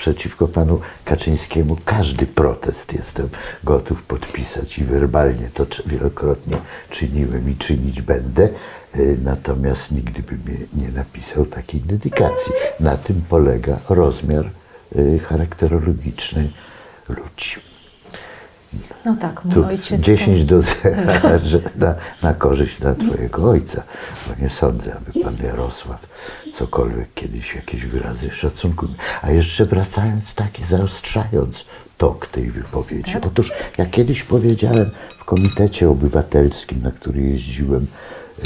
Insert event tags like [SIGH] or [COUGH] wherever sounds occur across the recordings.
przeciwko panu Kaczyńskiemu każdy protest jestem gotów podpisać i werbalnie to wielokrotnie czyniłem i czynić będę. Y, Natomiast nigdy bym nie, nie napisał takiej dedykacji. Na tym polega rozmiar y, charakterologiczny ludzi. No tak, mój Tu ojciec. 10 do 0 [LAUGHS] że na, na korzyść dla twojego ojca, bo nie sądzę, aby pan Jarosław cokolwiek kiedyś jakieś wyrazy szacunku. A jeszcze wracając tak i zaostrzając tok tej wypowiedzi. Tak. Otóż ja kiedyś powiedziałem w komitecie obywatelskim, na który jeździłem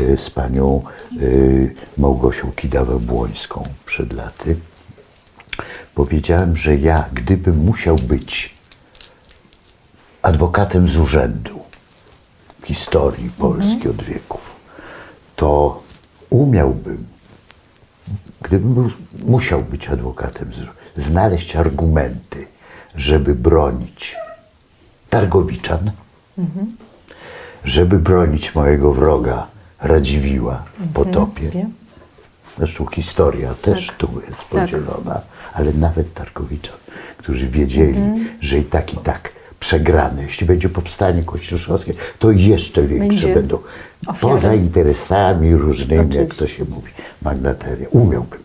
y, z panią y, Małgosią Kidawę-Błońską przed laty, powiedziałem, że ja, gdybym musiał być adwokatem z urzędu historii Polski od wieków, to umiałbym, gdybym był, musiał być adwokatem, z, znaleźć argumenty, żeby bronić Targowiczan, żeby bronić mojego wroga Radziwiła w potopie. wiem. Zresztą historia też tu jest podzielona, ale nawet Targowiczan, którzy wiedzieli, że i tak, i tak przegrane, jeśli będzie powstanie kościuszkowskie, to jeszcze większe Będzie będą. ofiarą. Poza interesami różnymi, jak Oczywiście. to się mówi, magnateria. Umiałbym.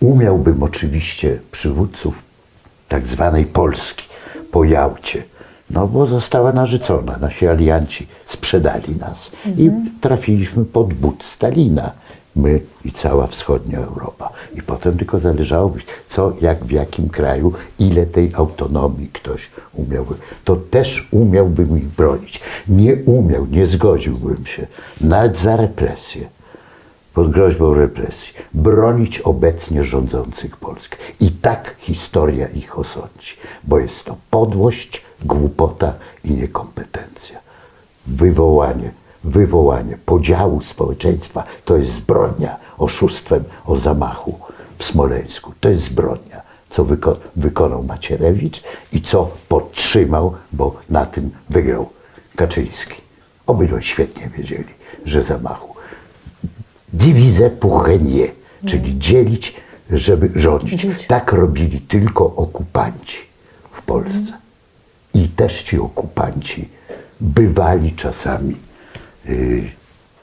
Umiałbym oczywiście przywódców tak zwanej Polski po Jałcie, no bo została narzucona. Nasi alianci sprzedali nas i trafiliśmy pod but Stalina. My i cała wschodnia Europa. I potem tylko zależało, co, jak, w jakim kraju, ile tej autonomii ktoś umiałby. To też umiałbym ich bronić. Nie umiał, nie zgodziłbym się nawet za represję pod groźbą represji, bronić obecnie rządzących Polskę. I tak historia ich osądzi, bo jest to podłość, głupota i niekompetencja. Wywołanie, wywołanie podziału społeczeństwa to jest zbrodnia oszustwem o zamachu w Smoleńsku. To jest zbrodnia, co wyko- wykonał Macierewicz i co podtrzymał, bo na tym wygrał Kaczyński. Obydwaj świetnie wiedzieli, że zamachu diviser pour régner, czyli dzielić, żeby rządzić. Tak robili tylko okupanci w Polsce. I też ci okupanci bywali czasami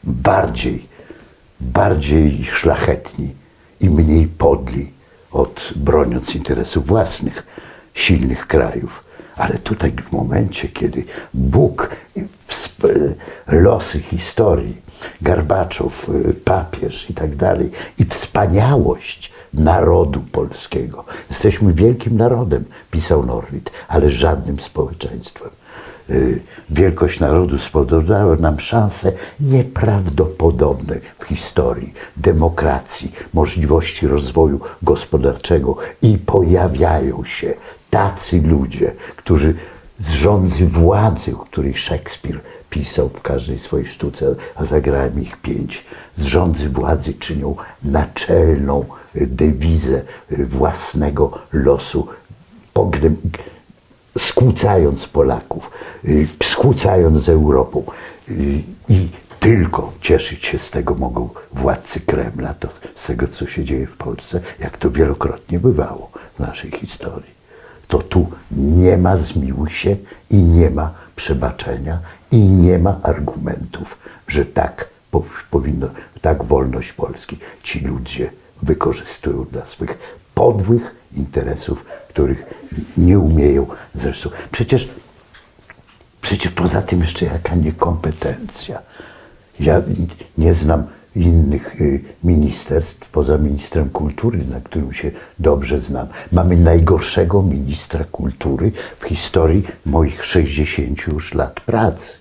bardziej, bardziej szlachetni i mniej podli od broniąc interesów własnych, silnych krajów. Ale tutaj w momencie, kiedy Bóg, losy historii, Garbaczow, y, papież i tak dalej, i wspaniałość narodu polskiego. Jesteśmy wielkim narodem, pisał Norwid, ale żadnym społeczeństwem. Y, Wielkość narodu spodobała nam szanse nieprawdopodobne w historii demokracji, możliwości rozwoju gospodarczego i pojawiają się tacy ludzie, którzy z rządzy władzy, o której Szekspir pisał w każdej swojej sztuce, a zagrałem ich pięć, z rządzy władzy czynią naczelną y, dewizę y, własnego losu, pogrem, skłócając Polaków, y, skłócając z Europą. Y, I tylko cieszyć się z tego mogą władcy Kremla, to z tego, co się dzieje w Polsce, jak to wielokrotnie bywało w naszej historii. To tu nie ma zmiłuj się i nie ma przebaczenia i nie ma argumentów, że tak po- powinno, tak wolność Polski ci ludzie wykorzystują dla swych podłych interesów, których nie umieją zresztą. Przecież, przecież poza tym jeszcze jaka niekompetencja. Ja nie znam innych y, ministerstw poza ministrem kultury, na którym się dobrze znam. Mamy najgorszego ministra kultury w historii moich 60 już lat pracy.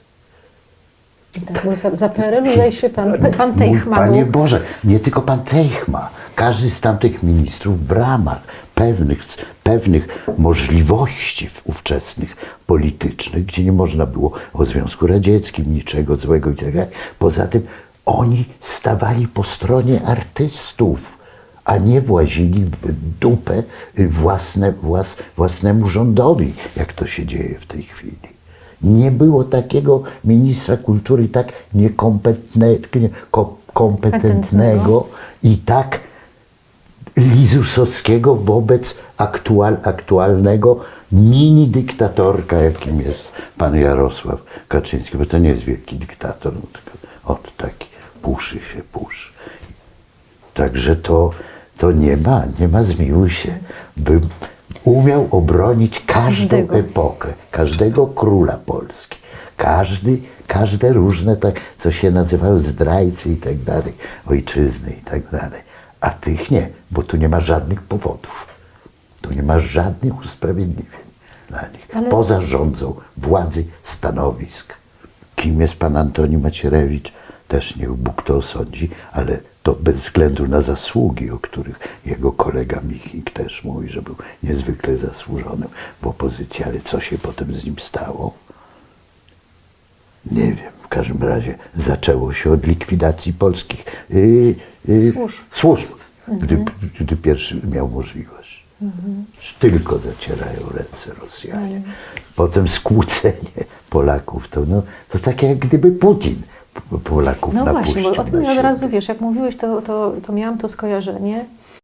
Tak, bo za, za PRL-u zdaje się pan, pan Mój Teichmann. Panie Boże, nie tylko pan Teichma, każdy z tamtych ministrów w ramach pewnych, pewnych możliwości ówczesnych politycznych, gdzie nie można było o Związku Radzieckim niczego złego i tak dalej. Poza tym oni stawali po stronie artystów, a nie włazili w dupę własne, włas, własnemu rządowi, jak to się dzieje w tej chwili. Nie było takiego ministra kultury tak niekompetentne, nie- ko- kompetentnego i tak Lizusowskiego wobec aktual, aktualnego mini dyktatorka, jakim jest pan Jarosław Kaczyński, bo to nie jest wielki dyktator, no tylko od taki puszy się, puszy. Także to, to nie ma, nie ma zmiłuj się. Bym umiał obronić każdą Każdego. epokę, każdego króla Polski. Każdy, każde różne, tak, co się nazywały zdrajcy i tak dalej, ojczyzny i tak dalej. A tych nie, bo tu nie ma żadnych powodów. Tu nie ma żadnych usprawiedliwień dla nich. Ale- Poza rządzą władzy stanowisk. Kim jest pan Antoni Macierewicz? Też niech Bóg to osądzi, ale to bez względu na zasługi, o których jego kolega Michnik też mówi, że był niezwykle zasłużonym w opozycji, ale co się potem z nim stało? Nie wiem. W każdym razie zaczęło się od likwidacji polskich yy, yy, Służb. służb gdy, gdy pierwszy miał możliwość. Tylko zacierają ręce Rosjanie. Potem skłócenie Polaków. To, no, to tak jak gdyby Putin Polaków No napuścił właśnie, bo o tym na ja od razu wiesz, jak mówiłeś, to, to, to miałam to skojarzenie